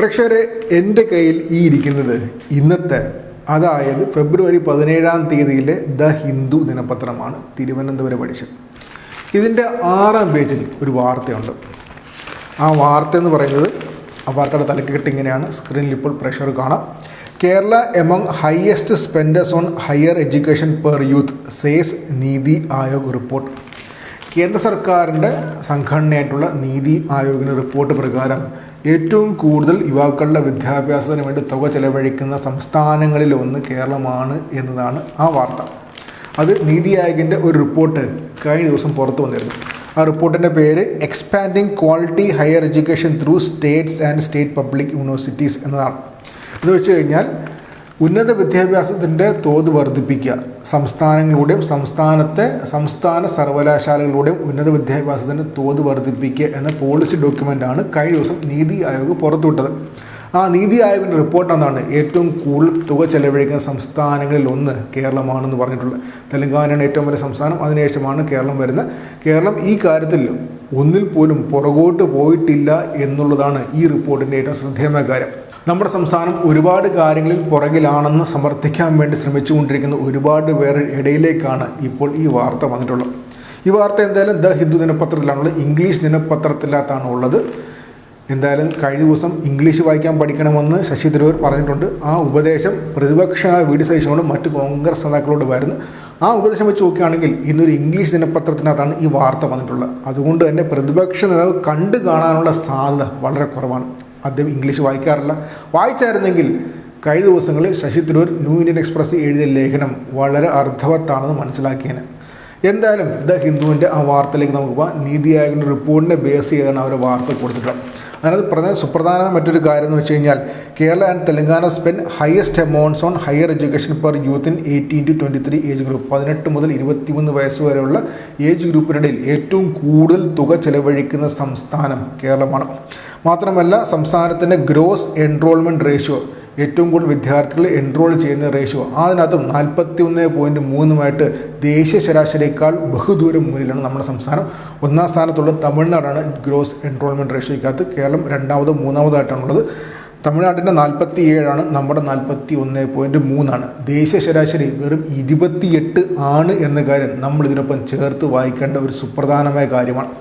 പ്രേക്ഷകരെ എന്റെ കയ്യിൽ ഈ ഇരിക്കുന്നത് ഇന്നത്തെ അതായത് ഫെബ്രുവരി പതിനേഴാം തീയതിയിലെ ദ ഹിന്ദു ദിനപത്രമാണ് തിരുവനന്തപുരം എഡിഷൻ. ഇതിന്റെ ആറാം പേജിൽ ഒരു വാർത്തയുണ്ട്. ആ വാർത്ത എന്ന് പറയുന്നത് ആ വാർത്തയുടെ തലക്കെട്ട് ഇങ്ങനെയാണ്. സ്ക്രീനിൽ ഇപ്പോൾ പ്രഷർ കാണാം. Kerala among highest spenders on higher education per youth says NITI Aayog report കേന്ദ്ര സർക്കാരിന്റെ സംഘടനയായിട്ടുള്ള നീതി ആയോഗിന്റെ റിപ്പോർട്ട് പ്രകാരം ഏറ്റവും കൂടുതൽ യുവാക്കളുടെ വിദ്യാഭ്യാസത്തിന് വേണ്ടി തുക ചെലവഴിക്കുന്ന സംസ്ഥാനങ്ങളിൽ ഒന്ന് കേരളമാണ് എന്നതാണ് ആ വാർത്ത. അത് നീതി ആയോഗിന്റെ ഒരു റിപ്പോർട്ട് കഴിഞ്ഞ ദിവസം പുറത്തു വന്നിരുന്നു. ആ റിപ്പോർട്ടിന്റെ പേര് expanding quality higher education through states and state public universities എന്നതാണ്. എന്ന് വെച്ച് കഴിഞ്ഞാൽ ഉന്നത വിദ്യാഭ്യാസത്തിന്റെ തോത് വർദ്ധിപ്പിക്കുക. സംസ്ഥാനങ്ങളുടെയും സംസ്ഥാനത്തെ സംസ്ഥാന സർവകലാശാലകളുടെയും ഉന്നത വിദ്യാഭ്യാസത്തിന്റെ തോത് വർദ്ധിപ്പിക്കുക എന്ന പോളിസി ഡോക്യുമെന്റാണ് കഴിഞ്ഞ ദിവസം നീതി ആയോഗ് പുറത്തുവിട്ടത്. ആ നീതി ആയോഗിന്റെ റിപ്പോർട്ട് എന്നാണ് ഏറ്റവും കൂടുതൽ തുക ചെലവഴിക്കുന്ന സംസ്ഥാനങ്ങളിൽ ഒന്ന് കേരളമാണെന്ന് പറഞ്ഞിട്ടുള്ളത്. തെലങ്കാനയാണ് ഏറ്റവും വലിയ സംസ്ഥാനം. അതിനുശേഷമാണ് കേരളം വരുന്നത്. കേരളം ഈ കാര്യത്തിൽ ഒന്നിൽ പോലും പുറകോട്ട് പോയിട്ടില്ല എന്നുള്ളതാണ് ഈ റിപ്പോർട്ടിന്റെ ഏറ്റവും ശ്രദ്ധേയമായ കാര്യം. നമ്മുടെ സംസ്ഥാനം ഒരുപാട് കാര്യങ്ങളിൽ പുറകിലാണെന്ന് സമർത്ഥിക്കാൻ വേണ്ടി ശ്രമിച്ചുകൊണ്ടിരിക്കുന്ന ഒരുപാട് പേർ ഇടയിലേക്കാണ് ഇപ്പോൾ ഈ വാർത്ത വന്നിട്ടുള്ളത്. ഈ വാർത്ത എന്തായാലും ദ ഹിന്ദു ദിനപത്രത്തിലാണുള്ളത്. ഇംഗ്ലീഷ് ദിനപത്രത്തിനകത്താണ് ഉള്ളത്. എന്തായാലും കഴിഞ്ഞ ദിവസം ഇംഗ്ലീഷ് വായിക്കാൻ പഠിക്കണമെന്ന് ശശി തരൂർ പറഞ്ഞിട്ടുണ്ട്. ആ ഉപദേശം പ്രതിപക്ഷ വി ഡി സതീശനോടും മറ്റ് കോൺഗ്രസ് നേതാക്കളോട് വരുന്നു ആ ഉപദേശം വെച്ച് നോക്കുകയാണെങ്കിൽ ഇന്നൊരു ഇംഗ്ലീഷ് ദിനപത്രത്തിനകത്താണ് ഈ വാർത്ത വന്നിട്ടുള്ളത്. അതുകൊണ്ട് തന്നെ പ്രതിപക്ഷ നേതാവ് കണ്ടു കാണാനുള്ള സാധ്യത വളരെ കുറവാണ്. അദ്ദേഹം ഇംഗ്ലീഷ് വായിക്കാറില്ല. വായിച്ചായിരുന്നെങ്കിൽ കഴിഞ്ഞ ദിവസങ്ങളിൽ Shashi Tharoor New Indian Express എഴുതിയ ലേഖനം വളരെ അർത്ഥവത്താണെന്ന് മനസ്സിലാക്കിയേനെ. എന്തായാലും ദ ഹിന്ദുവിന്റെ ആ വാർത്തയിലേക്ക് നമുക്ക് പോകാം നീതി ആയോഗിന്റെ റിപ്പോർട്ടിനെ ബേസ് ചെയ്താണ് അവർ വാർത്ത കൊടുത്തിട്ടുള്ളത്. അതിനകത്ത് പ്രധാന സുപ്രധാന മറ്റൊരു കാര്യം എന്ന് വെച്ച് കഴിഞ്ഞാൽ Kerala and Telangana spend highest amounts on higher education per youth in eighteen to twenty three age group പതിനെട്ട് മുതൽ ഇരുപത്തിമൂന്ന് വയസ്സ് വരെയുള്ള ഏജ് ഗ്രൂപ്പിനിടയിൽ ഏറ്റവും കൂടുതൽ തുക ചെലവഴിക്കുന്ന സംസ്ഥാനം കേരളമാണ്. മാത്രമല്ല സംസ്ഥാനത്തിന്റെ ഗ്രോസ് എൻറോൾമെന്റ് റേഷ്യോ ഏറ്റവും കൂടുതൽ വിദ്യാർത്ഥികൾ എൻറോൾ ചെയ്യുന്ന റേഷ്യോ അതിനകത്തും നാൽപ്പത്തി ഒന്ന് പോയിന്റ് മൂന്നുമായിട്ട് ദേശീയ ശരാശരിയേക്കാൾ ബഹുദൂരം മുന്നിലാണ് നമ്മുടെ സംസ്ഥാനം. ഒന്നാം സ്ഥാനത്തുള്ള തമിഴ്നാടാണ് ഗ്രോസ് എൻറോൾമെന്റ് റേഷ്യോയ്ക്കകത്ത്. കേരളം രണ്ടാമതോ മൂന്നാമതായിട്ടാണുള്ളത് തമിഴ്നാട്ടിന്റെ നാൽപ്പത്തി ഏഴാണ് നമ്മുടെ നാൽപ്പത്തി ഒന്ന് പോയിന്റ് മൂന്നാണ്. ദേശീയ ശരാശരി വെറും ഇരുപത്തിയെട്ട് ആണ് എന്ന കാര്യം നമ്മൾ ഇതിനൊപ്പം ചേർത്ത് വായിക്കേണ്ട ഒരു സുപ്രധാനമായ കാര്യമാണ്.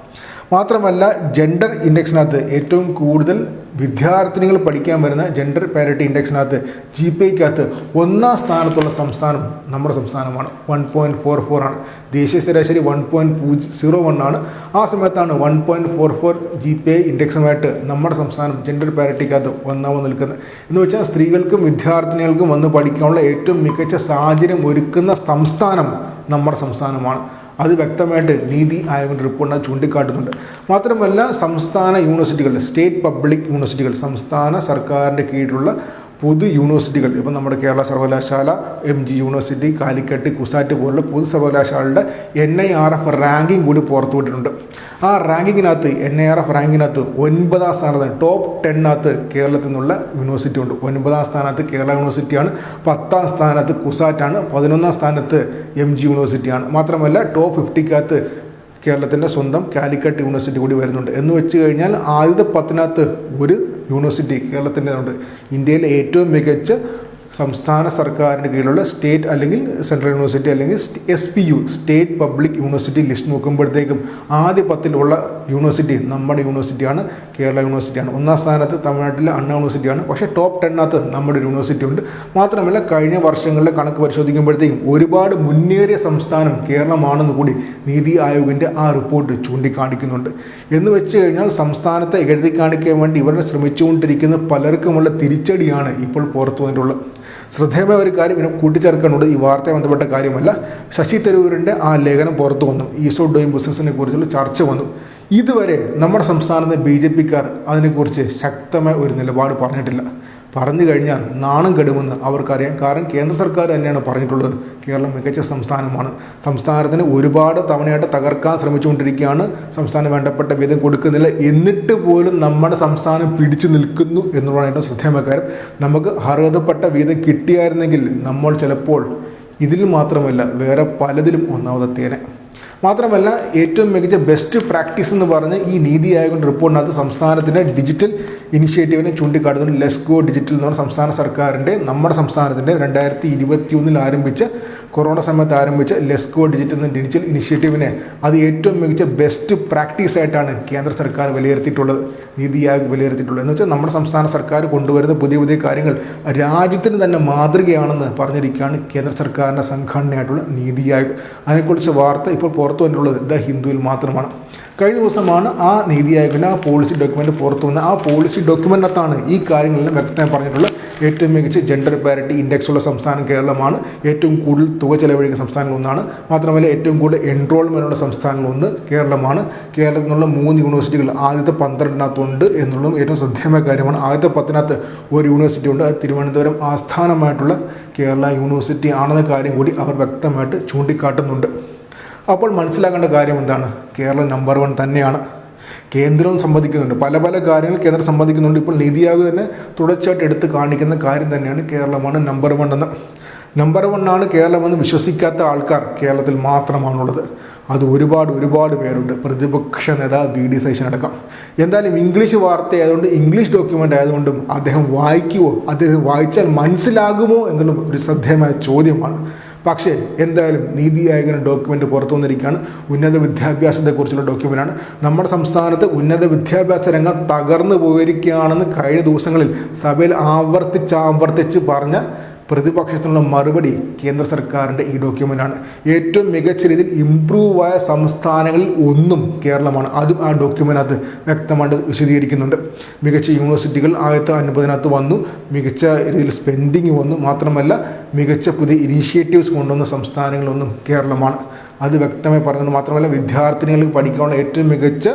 മാത്രമല്ല ജെൻഡർ ഇൻഡെക്സിനകത്ത് ഏറ്റവും കൂടുതൽ വിദ്യാർത്ഥിനികൾ പഠിക്കാൻ വരുന്ന ജെൻഡർ പാരിറ്റി ഇൻഡെക്സിനകത്ത് ജി പി ഐക്കകത്ത് ഒന്നാം സ്ഥാനത്തുള്ള സംസ്ഥാനം നമ്മുടെ സംസ്ഥാനമാണ്. വൺ പോയിന്റ് ഫോർ ഫോർ ആണ്. ദേശീയ ശരാശരി വൺ പോയിന്റ് പൂജ്യം സീറോ വൺ ആണ്. ആ സമയത്താണ് one point four four G P I ഇൻഡെക്സുമായിട്ട് നമ്മുടെ സംസ്ഥാനം ജെൻഡർ പാരിറ്റിക്കകത്ത് ഒന്നാമത് നിൽക്കുന്നത്. എന്ന് വെച്ചാൽ സ്ത്രീകൾക്കും വിദ്യാർത്ഥിനികൾക്കും വന്ന് പഠിക്കാനുള്ള ഏറ്റവും മികച്ച സാഹചര്യം ഒരുക്കുന്ന സംസ്ഥാനം നമ്മുടെ സംസ്ഥാനമാണ്. അത് വ്യക്തമായിട്ട് നീതി ആയോഗ് റിപ്പോർട്ടിനെ ചൂണ്ടിക്കാട്ടുന്നുണ്ട്. മാത്രമല്ല സംസ്ഥാന യൂണിവേഴ്സിറ്റികൾ സ്റ്റേറ്റ് പബ്ലിക് യൂണിവേഴ്സിറ്റികൾ സംസ്ഥാന സർക്കാരിന്റെ കീഴിലുള്ള പൊതു യൂണിവേഴ്സിറ്റികൾ ഇപ്പം നമ്മുടെ കേരള സർവകലാശാല M G university Calicut CUSAT പോലുള്ള പൊതു സർവകലാശാലയുടെ N I R F ranking കൂടി പുറത്തുവിട്ടിട്ടുണ്ട് ആ റാങ്കിങ്ങിനകത്ത് എൻ ഐ ആർ എഫ് റാങ്കിങ്ങിനകത്ത് ഒൻപതാം സ്ഥാനത്ത് ടോപ്പ് ടെന്നിനകത്ത് കേരളത്തിൽ നിന്നുള്ള യൂണിവേഴ്സിറ്റി ഉണ്ട്. ഒൻപതാം സ്ഥാനത്ത് കേരള യൂണിവേഴ്സിറ്റിയാണ് പത്താം സ്ഥാനത്ത് കുസാറ്റാണ് പതിനൊന്നാം സ്ഥാനത്ത് എം ജി യൂണിവേഴ്സിറ്റിയാണ്. മാത്രമല്ല ടോപ്പ് ഫിഫ്റ്റിക്കകത്ത് കേരളത്തിന്റെ സ്വന്തം കാലിക്കറ്റ് യൂണിവേഴ്സിറ്റി കൂടി വരുന്നുണ്ട്. എന്ന് വെച്ച് കഴിഞ്ഞാൽ ആദ്യത്തെ പത്തിനകത്ത് ഒരു യൂണിവേഴ്സിറ്റി കേരളത്തിന്റെ ഉണ്ട് ഇന്ത്യയിലെ ഏറ്റവും മികച്ച സംസ്ഥാന സർക്കാരിന്റെ കീഴിലുള്ള സ്റ്റേറ്റ് അല്ലെങ്കിൽ സെൻട്രൽ യൂണിവേഴ്സിറ്റി അല്ലെങ്കിൽ S P U state public university list നോക്കുമ്പോഴത്തേക്കും ആദ്യ പത്തിലുള്ള യൂണിവേഴ്സിറ്റി നമ്മുടെ യൂണിവേഴ്സിറ്റിയാണ് കേരള യൂണിവേഴ്സിറ്റിയാണ്. ഒന്നാം സ്ഥാനത്ത് തമിഴ്നാട്ടിലെ അണ്ണ യൂണിവേഴ്സിറ്റിയാണ്. പക്ഷേ ടോപ്പ് ടെന്നകത്ത് നമ്മുടെ യൂണിവേഴ്സിറ്റി ഉണ്ട്. മാത്രമല്ല കഴിഞ്ഞ വർഷങ്ങളിലെ കണക്ക് പരിശോധിക്കുമ്പോഴത്തേക്കും ഒരുപാട് മുന്നേറിയ സംസ്ഥാനം കേരളമാണെന്ന് കൂടി നീതി ആയോഗിന്റെ ആ റിപ്പോർട്ട് ചൂണ്ടിക്കാണിക്കുന്നുണ്ട്. എന്ന് വെച്ച് കഴിഞ്ഞാൽ സംസ്ഥാനത്തെ എഴുതി കാണിക്കാൻ വേണ്ടി ഇവർ ശ്രമിച്ചുകൊണ്ടിരിക്കുന്ന പലർക്കുമുള്ള തിരിച്ചടിയാണ് ഇപ്പോൾ പുറത്തു വന്നിട്ടുള്ളത് ശ്രദ്ധേയമായ ഒരു കാര്യം ഇതിനെ കൂട്ടിച്ചേർക്കാനുണ്ട്. ഈ വാർത്തയെ ബന്ധപ്പെട്ട കാര്യമല്ല. ശശി തരൂരിന്റെ ആ ലേഖനം പുറത്തു വന്നു. ഈസോ ഡൂയിങ് ബിസിനസ്സിനെ കുറിച്ചുള്ള ചർച്ച വന്നു. ഇതുവരെ നമ്മുടെ സംസ്ഥാനത്തെ ബി ജെ പിക്കാർ അതിനെക്കുറിച്ച് ശക്തമായ ഒരു നിലപാട് പറഞ്ഞിട്ടില്ല. പറഞ്ഞു കഴിഞ്ഞാൽ നാണം കെടുമെന്ന് അവർക്കറിയാം. കാരണം കേന്ദ്ര സർക്കാർ തന്നെയാണ് പറഞ്ഞിട്ടുള്ളത്. കേരളം മികച്ച സംസ്ഥാനമാണ്. സംസ്ഥാനത്തിന് ഒരുപാട് തവണയായിട്ട് തകർക്കാൻ ശ്രമിച്ചുകൊണ്ടിരിക്കുകയാണ്. സംസ്ഥാനം വേണ്ടപ്പെട്ട വീതം കൊടുക്കുന്നില്ല. എന്നിട്ട് പോലും നമ്മുടെ സംസ്ഥാനം പിടിച്ചു നിൽക്കുന്നു എന്നുള്ളതാണ് ഏറ്റവും ശ്രദ്ധേയമായ കാര്യം. നമുക്ക് അർഹതപ്പെട്ട വീതം കിട്ടിയായിരുന്നെങ്കിൽ നമ്മൾ ചിലപ്പോൾ ഇതിൽ മാത്രമല്ല വേറെ പലതിലും ഒന്നാമതെത്തിയേനെ മാത്രമല്ല ഏറ്റവും മികച്ച ബെസ്റ്റ് പ്രാക്ടീസ് എന്ന് പറഞ്ഞ് ഈ നീതി ആയോഗിന്റെ റിപ്പോർട്ടിനകത്ത് സംസ്ഥാനത്തിന്റെ ഡിജിറ്റൽ ഇനിഷ്യേറ്റീവിനെ ചൂണ്ടിക്കാട്ടുന്നു ലെസ്കോ ഡിജിറ്റൽ എന്ന് പറഞ്ഞ സംസ്ഥാന സർക്കാരിന്റെ നമ്മുടെ സംസ്ഥാനത്തിന്റെ രണ്ടായിരത്തി ഇരുപത്തി ഒന്നിൽ ആരംഭിച്ച കൊറോണ സമയത്ത് ആരംഭിച്ച ലെസ്കോ ഡിജിറ്റ് എന്ന ഡിജിറ്റൽ ഇനിഷ്യേറ്റീവിനെ അത് ഏറ്റവും മികച്ച ബെസ്റ്റ് പ്രാക്ടീസ് ആയിട്ടാണ് കേന്ദ്ര സർക്കാർ വിലയിരുത്തിയിട്ടുള്ളത് നീതി ആയോഗ് വിലയിരുത്തിയിട്ടുള്ളത്. എന്ന് വെച്ചാൽ നമ്മുടെ സംസ്ഥാന സർക്കാർ കൊണ്ടുവരുന്ന പുതിയ പുതിയ കാര്യങ്ങൾ രാജ്യത്തിന് തന്നെ മാതൃകയാണെന്ന് പറഞ്ഞിരിക്കുകയാണ് കേന്ദ്ര സർക്കാരിന്റെ സംഘടനയായിട്ടുള്ള നീതി ആയോഗ്. അതിനെക്കുറിച്ച് വാർത്ത ഇപ്പോൾ പുറത്തു വന്നിട്ടുള്ളത് ദ ഹിന്ദുവിൽ മാത്രമാണ്. കഴിഞ്ഞ ദിവസമാണ് ആ നീതി ആയോഗിന്റെ ആ പോളിസി ഡോക്യുമെന്റ് പുറത്തു വന്ന ആ പോളിസി ഡോക്യുമെന്റിനകത്താണ് ഈ കാര്യങ്ങളെല്ലാം വ്യക്തമായി പറഞ്ഞിട്ടുള്ള ഏറ്റവും മികച്ച ജെൻഡർ പാരിറ്റി ഇൻഡെക്സ് ഉള്ള സംസ്ഥാനം കേരളമാണ്. ഏറ്റവും കൂടുതൽ തുക ചെലവഴിക്കുന്ന സംസ്ഥാനങ്ങളൊന്നാണ് മാത്രമല്ല ഏറ്റവും കൂടുതൽ എൻറോൾമെന്റ് ഉള്ള സംസ്ഥാനങ്ങളൊന്ന് കേരളമാണ്. കേരളത്തിൽ നിന്നുള്ള മൂന്ന് യൂണിവേഴ്സിറ്റികൾ ആദ്യത്തെ പന്ത്രണ്ടിനകത്തുണ്ട് എന്നുള്ളതും ഏറ്റവും ശ്രദ്ധേയമായ കാര്യമാണ്. ആദ്യത്തെ പത്തിനകത്ത് ഒരു യൂണിവേഴ്സിറ്റി ഉണ്ട്. തിരുവനന്തപുരം ആസ്ഥാനമായിട്ടുള്ള കേരള യൂണിവേഴ്സിറ്റി ആണെന്ന കാര്യം കൂടി അവർ വ്യക്തമായിട്ട് ചൂണ്ടിക്കാട്ടുന്നുണ്ട്. അപ്പോൾ മനസ്സിലാക്കേണ്ട കാര്യം എന്താണ്? കേരളം നമ്പർ വൺ തന്നെയാണ്. കേന്ദ്രവും സമ്മതിക്കുന്നുണ്ട്. പല പല കാര്യങ്ങൾ കേന്ദ്രം സമ്മതിക്കുന്നുണ്ട്. ഇപ്പോൾ നീതി ആയോഗ് തന്നെ തുടർച്ചയായിട്ട് എടുത്ത് കാണിക്കുന്ന കാര്യം തന്നെയാണ് കേരളമാണ് നമ്പർ വൺ എന്ന്. നമ്പർ വൺ ആണ് കേരളമെന്ന് വിശ്വസിക്കാത്ത ആൾക്കാർ കേരളത്തിൽ മാത്രമാണുള്ളത്. അത് ഒരുപാട് ഒരുപാട് പേരുണ്ട്. പ്രതിപക്ഷ നേതാവ് വി ഡി സൈഷൻ അടക്കം. എന്തായാലും ഇംഗ്ലീഷ് വാർത്ത ആയതുകൊണ്ട് ഇംഗ്ലീഷ് ഡോക്യുമെന്റ് ആയതുകൊണ്ടും അദ്ദേഹം വായിക്കുമോ അദ്ദേഹം വായിച്ചാൽ മനസ്സിലാകുമോ? എന്നുള്ള ഒരു ശ്രദ്ധേയമായ ചോദ്യമാണ്. പക്ഷേ എന്തായാലും നീതി ആയോഗിന്റെ ഡോക്യുമെന്റ് പുറത്തു വന്നിരിക്കുകയാണ്. ഉന്നത വിദ്യാഭ്യാസത്തെക്കുറിച്ചുള്ള ഡോക്യുമെന്റാണ് നമ്മുടെ സംസ്ഥാനത്ത് ഉന്നത വിദ്യാഭ്യാസ രംഗം തകർന്നു പോയിരിക്കുകയാണെന്ന് കഴിഞ്ഞ ദിവസങ്ങളിൽ സഭയിൽ ആവർത്തിച്ച് ആവർത്തിച്ച് പറഞ്ഞ പ്രതിപക്ഷത്തിനുള്ള മറുപടി കേന്ദ്ര സർക്കാരിന്റെ ഈ ഡോക്യുമെന്റാണ്. ഏറ്റവും മികച്ച രീതിയിൽ ഇമ്പ്രൂവ് ആയ സംസ്ഥാനങ്ങളിൽ ഒന്നും കേരളമാണ്. അതും ആ ഡോക്യുമെന്റിനകത്ത് വ്യക്തമായിട്ട് വിശദീകരിക്കുന്നുണ്ട്. മികച്ച യൂണിവേഴ്സിറ്റികൾ ആദ്യത്തെ അൻപതിനകത്ത് വന്നു. മികച്ച രീതിയിൽ സ്പെൻഡിങ് വന്നു. മാത്രമല്ല മികച്ച പുതിയ ഇനീഷ്യേറ്റീവ്സ് കൊണ്ടുവന്ന സംസ്ഥാനങ്ങളൊന്നും കേരളമാണ്. അത് വ്യക്തമായി പറഞ്ഞുകൊണ്ട് മാത്രമല്ല വിദ്യാർത്ഥിനികൾക്ക് പഠിക്കാനുള്ള ഏറ്റവും മികച്ച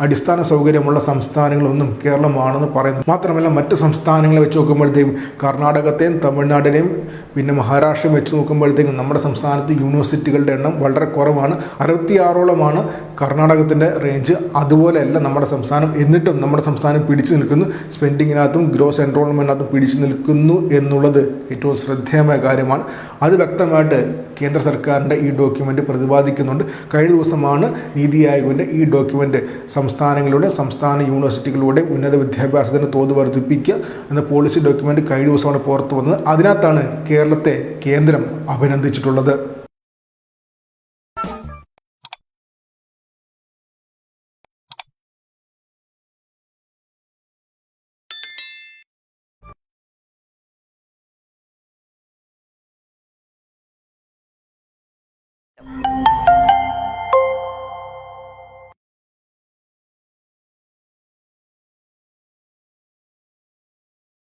അടിസ്ഥാന സൗകര്യമുള്ള സംസ്ഥാനങ്ങളൊന്നും കേരളമാണെന്ന് പറയുന്നു മാത്രമല്ല മറ്റ് സംസ്ഥാനങ്ങളെ വെച്ച് നോക്കുമ്പോഴത്തേക്കും കർണാടകത്തെയും തമിഴ്നാടിനെയും പിന്നെ മഹാരാഷ്ട്രയും വെച്ച് നോക്കുമ്പോഴത്തേക്കും നമ്മുടെ സംസ്ഥാനത്ത് യൂണിവേഴ്സിറ്റികളുടെ എണ്ണം വളരെ കുറവാണ്. അറുപത്തിയാറോളമാണ് കർണാടകത്തിന്റെ റേഞ്ച് അതുപോലെയല്ല നമ്മുടെ സംസ്ഥാനം എന്നിട്ടും നമ്മുടെ സംസ്ഥാനം പിടിച്ചു നിൽക്കുന്നു. സ്പെൻഡിങ്ങിനകത്തും ഗ്രോസ് എൻറോൾമെന്റിനകത്തും പിടിച്ചു നിൽക്കുന്നു എന്നുള്ളത് ഏറ്റവും ശ്രദ്ധേയമായ കാര്യമാണ്. അത് വ്യക്തമായിട്ട് കേന്ദ്ര സർക്കാരിന്റെ ഈ ഡോക്യുമെന്റ് പ്രതിപാദിക്കുന്നുണ്ട്. കഴിഞ്ഞ ദിവസമാണ് നീതി ആയോഗിന്റെ ഈ ഡോക്യുമെന്റ് സംസ്ഥാനങ്ങളുടെ സംസ്ഥാന യൂണിവേഴ്സിറ്റികളുടെ ഉന്നത വിദ്യാഭ്യാസത്തിന് തോത് വർദ്ധിപ്പിക്കുക എന്ന പോളിസി ഡോക്യുമെന്റ് കഴിഞ്ഞ ദിവസമാണ് പുറത്തു വന്നത് അതിനകത്താണ് കേരളത്തെ കേന്ദ്രം അഭിനന്ദിച്ചിട്ടുള്ളത്.